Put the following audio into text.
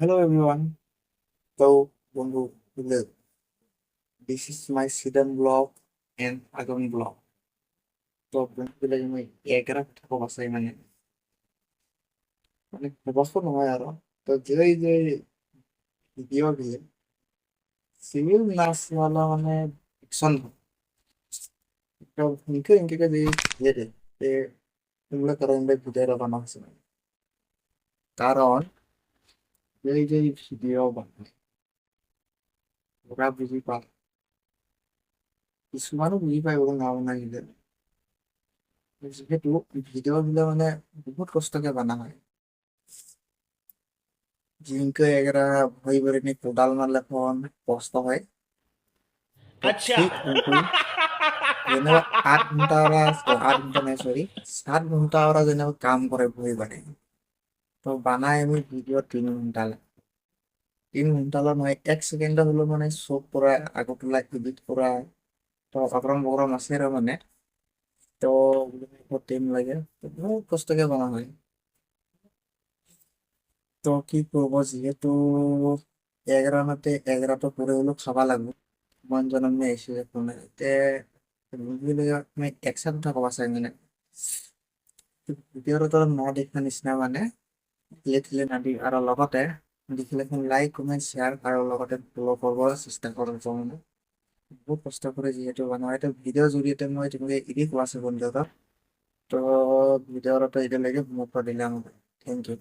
Hello everyone. So, বুঝলে this is my Sidan vlog and Agon vlog. তো বন্ধুগুলো আমি এগারো থাকো বাসায় মানে মানে বছর নহয় আৰু তো যে যে ভিডিঅ' দিয়ে চিভিল নাচওয়ালা মানে ফিকশন তো ইনকে ইনকে যে দিয়ে দে তে এগুলো কারণ ভিডিও মানে কারণ এই যে ভিডিও বানায় ওরা বুঝি পায় কিছুমানো বুজি পায় ওরা নাও নাহিলে যিহেতু ভিডিঅ'বিলাক মানে বহুত কষ্টকে বনা হয় জিংকে এগেরা ভই ভরি কোদাল মারলে ফোন কষ্ট হয় তো আচ্ছা। ওরকম যেনেবা আট ঘণ্টা ওরা আট ঘণ্টা নাই সরি সাত ঘণ্টা ওরা যেনেবা কাম করে বই বানায় তো বানায় আমি ভিডিও তিন ঘণ্টা তিন ঘণ্টা নয় এক সেকেন্ড হলো মানে সব পুরা আগতলা এডিট করা তো অগ্রম বগ্রম আছে আর মানে। তো টাইম লাগে বহুত কষ্টকে বানা হয়। তো কি করব যেহেতু এগারোটাতে এগারোটা পরে হলো খাবা লাগবে। মন জনমে এসে ফোনে। তে বুঝলি একসাথে কথা কবা চাই মানে। ভিডিঅ'টো ন দেখা নিচিনা মানে। থিলে নাদি আৰু লগতে দেখিলে লাইক কমেণ্ট শ্বেয়াৰ আৰু লগতে ফ'ল' কৰিব চেষ্টা কৰোঁ মানে বহুত কষ্ট কৰি যিহেতু বনোৱা এইটো ভিডিঅ'ৰ জৰিয়তে মই তেনেকৈ এৰি কোৱা আছে বন্ধুহঁতক তো ভিডিঅ'টো এতিয়ালৈকে সমাপ্ত দিলাম। Thank you